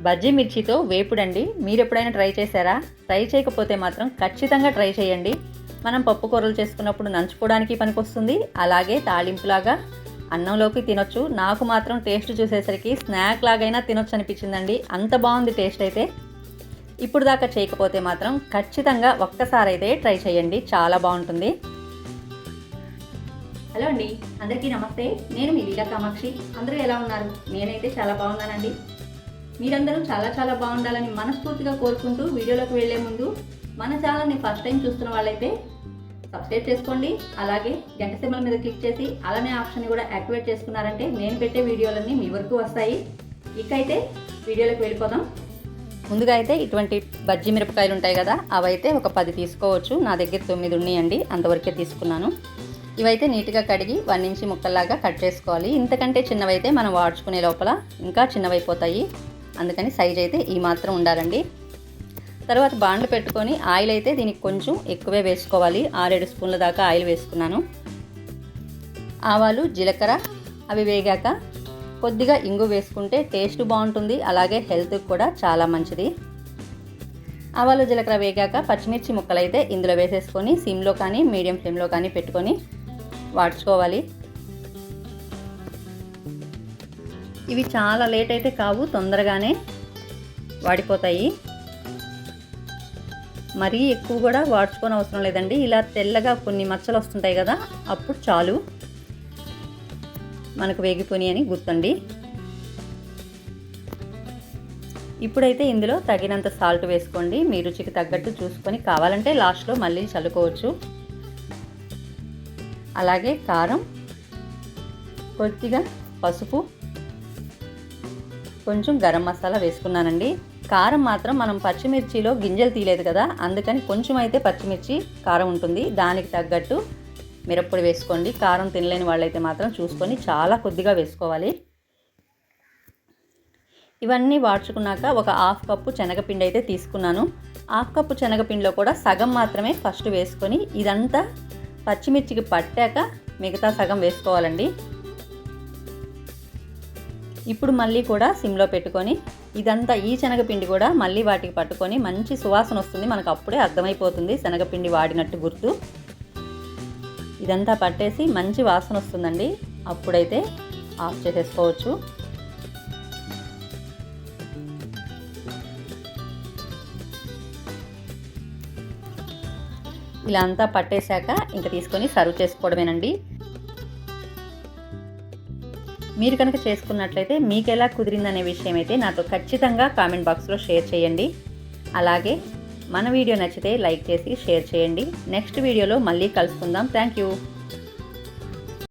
బజ్జీ మిర్చితో వేపుడండి. మీరు ఎప్పుడైనా ట్రై చేశారా? ట్రై చేయకపోతే మాత్రం ఖచ్చితంగా ట్రై చేయండి. మనం పప్పు కూరలు చేసుకున్నప్పుడు నంచుకోవడానికి పనికొస్తుంది. అలాగే తాలింపులాగా అన్నంలోకి తినొచ్చు. నాకు మాత్రం టేస్ట్ చూసేసరికి స్నాక్ లాగైనా తినొచ్చు అనిపించిందండి అంత బాగుంది టేస్ట్ అయితే. ఇప్పుడు దాకా చేయకపోతే మాత్రం ఖచ్చితంగా ఒక్కసారి అయితే ట్రై చేయండి. చాలా బాగుంటుంది. హలో అండి. అందరికీ నమస్తే. నేను మీ లీలా కామాక్షి. అందరూ ఎలా ఉన్నారు? నేనైతే చాలా బాగున్నానండి. మీరందరూ చాలా చాలా బాగుండాలని మనస్ఫూర్తిగా కోరుకుంటూ వీడియోలోకి వెళ్ళే ముందు మన ఛానల్ని ఫస్ట్ టైం చూస్తున్న వాళ్ళైతే సబ్స్క్రైబ్ చేసుకోండి. అలాగే గంట సింబల్ మీద క్లిక్ చేసి అలానే ఆప్షన్ కూడా యాక్టివేట్ చేసుకున్నారంటే నేను పెట్టే వీడియోలన్నీ మీ వరకు వస్తాయి. ఇక అయితే వీడియోలోకి వెళ్ళిపోదాం. ముందుగా అయితే ఇటువంటి బజ్జీ మిరపకాయలు ఉంటాయి కదా అవైతే ఒక పది తీసుకోవచ్చు. నా దగ్గర తొమ్మిది ఉన్నాయండి అంతవరకే తీసుకున్నాను. ఇవైతే నీట్గా కడిగి వన్ ఇంచి ముక్కల్లాగా కట్ చేసుకోవాలి. ఇంతకంటే చిన్నవైతే మనం వాడుచుకునే లోపల ఇంకా చిన్నవైపోతాయి. అందుకని సైజ్ అయితే ఈ మాత్రం ఉండాలండి. తర్వాత బాండ్లు పెట్టుకొని ఆయిల్ అయితే దీనికి కొంచెం ఎక్కువే వేసుకోవాలి. ఆరేడు స్పూన్ల దాకా ఆయిల్ వేసుకున్నాను. ఆవాలు జీలకర్ర అవి వేగాక కొద్దిగా ఇంగు వేసుకుంటే టేస్ట్ బాగుంటుంది. అలాగే హెల్త్కి కూడా చాలా మంచిది. ఆవాలు జీలకర్ర వేగాక పచ్చిమిర్చి ముక్కలు అయితే ఇందులో వేసేసుకొని సిమ్లో కానీ మీడియం ఫ్లేమ్లో కానీ పెట్టుకొని వాడ్చుకోవాలి ఇవి చాలా లేట్ అయితే కావు తొందరగానే వాడిపోతాయి. మరీ ఎక్కువ కూడా వాడ్చుకొని అవసరం లేదండి. ఇలా తెల్లగా కొన్ని మచ్చలు వస్తుంటాయి కదా అప్పుడు చాలు. మనకు వేగిపోయి అని గుర్తండి. ఇప్పుడైతే ఇందులో తగినంత సాల్ట్ వేసుకోండి. మీ రుచికి తగ్గట్టు చూసుకొని కావాలంటే లాస్ట్లో మళ్ళీ చల్లుకోవచ్చు. అలాగే కారం కొద్దిగా పసుపు కొంచెం గరం మసాలా వేసుకున్నానండి. కారం మాత్రం మనం పచ్చిమిర్చిలో గింజలు తీయలేదు కదా అందుకని కొంచెం అయితే పచ్చిమిర్చి కారం ఉంటుంది. దానికి తగ్గట్టు మిరప్పొడి వేసుకోండి. కారం తినలేని వాళ్ళైతే మాత్రం చూసుకొని చాలా కొద్దిగా వేసుకోవాలి. ఇవన్నీ వాడ్చుకున్నాక ఒక హాఫ్ కప్పు శనగపిండి అయితే తీసుకున్నాను. హాఫ్ కప్పు శనగపిండిలో కూడా సగం మాత్రమే ఫస్ట్ వేసుకొని ఇదంతా పచ్చిమిర్చికి పట్టాక మిగతా సగం వేసుకోవాలండి. ఇప్పుడు మళ్ళీ కూడా సిమ్లో పెట్టుకొని ఇదంతా ఈ శనగపిండి కూడా మళ్ళీ వాటికి పట్టుకొని మంచి సువాసన వస్తుంది. మనకు అప్పుడే అర్థమైపోతుంది శనగపిండి వాడినట్టు గుర్తు. ఇదంతా పట్టేసి మంచి వాసన వస్తుందండి. అప్పుడైతే ఆఫ్ చేసేసుకోవచ్చు. ఇలా అంతా పట్టేశాక ఇంకా తీసుకొని సర్వ్ చేసుకోవడమేనండి. మీరు కనుక చేసుకున్నట్లయితే మీకు ఎలా కుదిరిందనే విషయం అయితే నాతో ఖచ్చితంగా కామెంట్ బాక్స్లో షేర్ చేయండి. అలాగే మన వీడియో నచ్చితే లైక్ చేసి షేర్ చేయండి. నెక్స్ట్ వీడియోలో మళ్ళీ కలుసుకుందాం. Thank you.